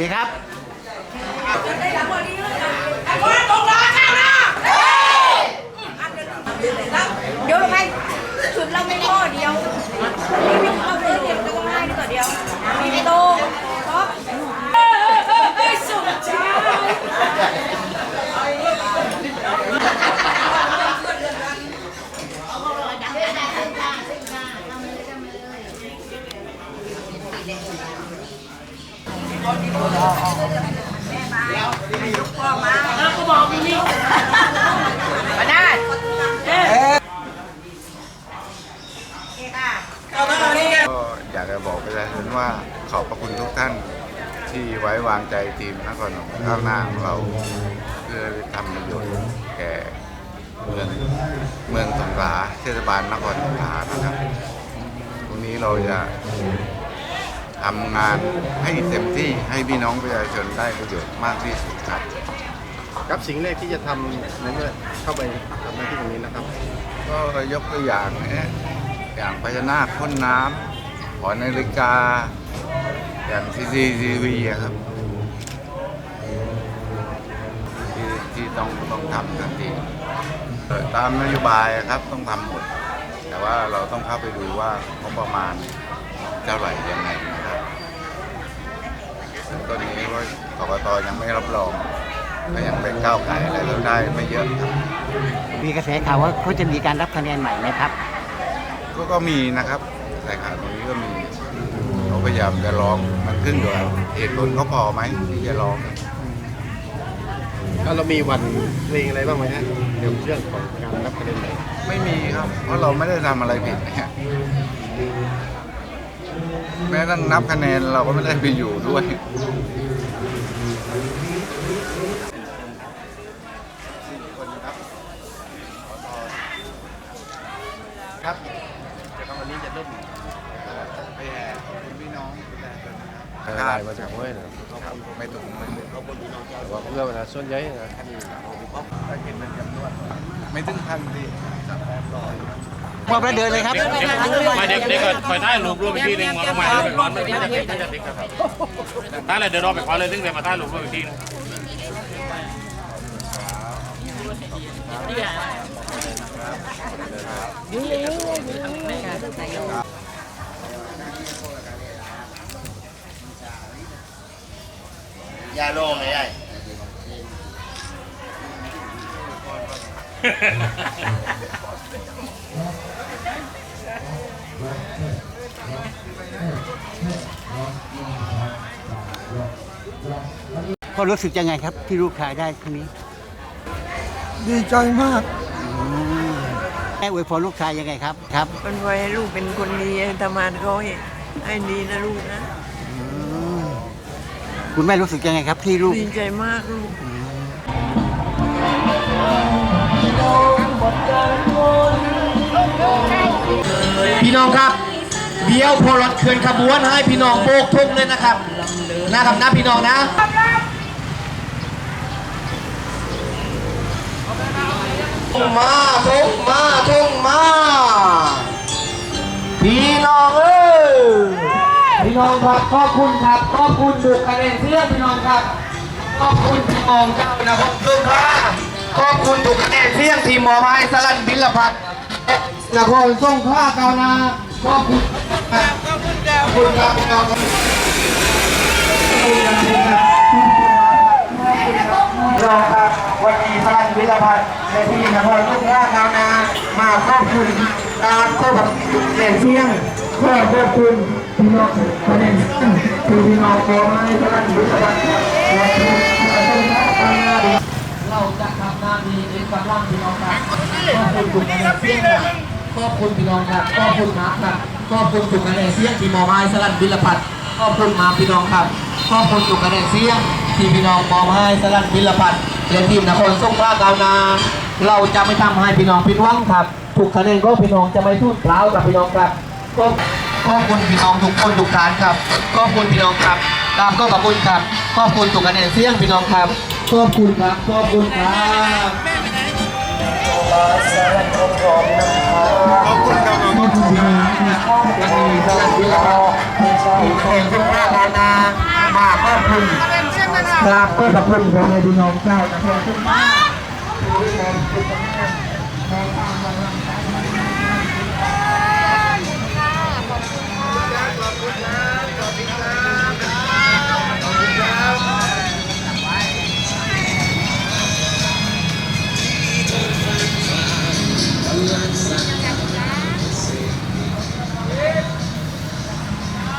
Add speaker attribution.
Speaker 1: เคครับ
Speaker 2: เดี๋ยวลงไปชุดเราไม่พอเดียวนี่ไม่เอาเลยเดียวจะต้องให้ดีกว่าเดียวมีโตครับเอ้ยเอ้ยเอ้ยสุดใจ
Speaker 3: ก็อยากจะบอกประชาชนว่าขอบพระคุณทุกท่านที่ไว้วางใจทีมนครหลวงข้าวหน้าของเราเพื่อทำประโยชน์แก่เมืองเมืองสงขลาเทศบาลนครสงขลานะครับ วันนี้เราจะ ทำงานให้เต็มที่ให้พี่น้องประชาชนได้ประโยชน์มากที่สุดครับ
Speaker 4: ครับสิ่งแรกที่จะทำในเมื่อเข้าไปทำหน้าที่ตรงนี้นะครับ
Speaker 3: ก็ยกตัวอย่างนะอย่างพญานาคพ่นน้ำหอนาฬิกา อย่างซีซีทีวีครับที่ที่ต้องต้องทำทันทีเอ่อตามนโยบายครับต้องทำหมด แต่ว่าเราต้องเข้าไปดูว่างบประมาณเท่าไหร่ยังไงนะครับซึ่ง ตอนนี้ว่ากกตยังไม่รับรองก็ยังเป็นก้าวไก่อะไรเราได้ไม่เยอะครับ
Speaker 1: มีกระแสข่าวว่าเขาจะมีการรับคะแนนใหม่ไหมครับ
Speaker 3: ก็ก็มีนะครับแต่ข่าวตรงนี้ก็มีเขาพยายามจะร้องมันขึ้นอยู่กับเหตุผลเขาพอไหมที่จะร้อง
Speaker 4: แล้วเรามีวันเพลงอะไรบ้างไหมฮะเกี่ยวกับเรื่องของการรับคะแนนใหม่
Speaker 3: ไม่มีครับ เพราะเราไม่ได้ทำอะไรผิดเนี่ย แม้ตั้งนับคะแนนเราก็ไม่ได้ไปอยู่ด้วย
Speaker 4: ครับแต่ครั้งวันนี้จะเริ่ม
Speaker 3: ไปแห่คุณพี่น้องประชาชนนะครับ
Speaker 4: ได้มาจากห้วยนะ
Speaker 3: ครับไม่ถูกไม่ถูก
Speaker 4: แต่ว่าเพื่อเวลาส่วนใหญ่นะท่าน
Speaker 3: ถ้ากินเป็นจำนวนไม่ถึงพันดีสามแปดร้อย
Speaker 1: มอบแล้วเดินเลยครับ
Speaker 5: มาเด็กเด็กก็คอยถ่ายรูปรวมอีกทีหนึงมาประมาณไปก่อนไม่จะติดไม่จะติดครับถ่ายเลยเดี๋ยวรอไปก่อนเลยถึงเดี๋ยวมาถ่ายรูปรวมอีกทีหนึง
Speaker 4: ยาโล่งเลยไอ้
Speaker 1: ก็รู้สึกยังไงครับ ที่ลูกชายได้ครั้งนี้
Speaker 6: ดีใจมาก
Speaker 1: แม่อวยพรลูกชายยังไงครับครับ
Speaker 6: มันไว้ให้ลูกเป็นคนดีทำงานเขาให้ให้ดีนะลูกนะ
Speaker 1: คุณแม่รู้สึกยังไงครับ ที่ลูก
Speaker 6: ดีใจมากลูก
Speaker 7: พี่น้องครับ เบี้ยวพอรถเคลื่อนขบวนให้พี่น้องโบกทุกเลยนะครับนะครับนะพี่น้องนะทุ่งมาทุ่งมาทุ่งมา พี่น้องเอ้ยพี่น้องครับขอบคุณครับขอบคุณบุกคะแนนเสียงพี่น้องครับขอบคุณพี่น้องเจ้านะครับทุกท่าน ขอบคุณบุกคะแนนเสียงทีมมอไม้สลันบิลพัฒน์นครสงขลาเกานาขอบคุณครับขอบคุณครับขอบคุณครับพี่น้องครับรองครับวันนี้พลังวิรพัฒน์ในที่นครสงขลาเกานา มาขอบคุณการขอบคุณเสียงเสียงขอขอบคุณพี่น้องคะแนนคือพี่น้องขอให้พลังวิรพัฒน์ขอบคุณ เราจะทำหน้าที่ในกำลังพี่น้องครับขอบคุณกลุ่มคะแนนเสียงครับขอบคุณพี่น้องครับขอบคุณครับครับขอบคุณทุกคะแนนเสียงที่มอบให้สลันบิลพัฒน์ขอบคุณมาพี่น้องครับขอบคุณทุกคะแนนเสียงที่พี่น้องมอบให้สลันบิลพัฒน์และทีมนครสงขลาเกาวนา เราจะไม่ทำให้พี่น้องผิดหวังครับทุกคะแนนก็พี่น้องจะไม่ทุ่นเปล่ากับพี่น้องครับก็ขอบคุณพี่น้องทุกคนทุกท่านครับขอบคุณพี่น้องครับตามก็ขอบคุณครับขอบคุณทุกคะแนนเสียงพี่น้องครับ ขอบคุณครับ ขอบคุณครับ
Speaker 3: ขอบคุณครับ
Speaker 7: ขอบคุณพี่น้องครับขอบคุณสลัดวิลาขอบคุณทุกท่านนะมาขอบคุณกราบขอบคุณพ่อแม่พี่น้องเจ้านะขอบคุณมากข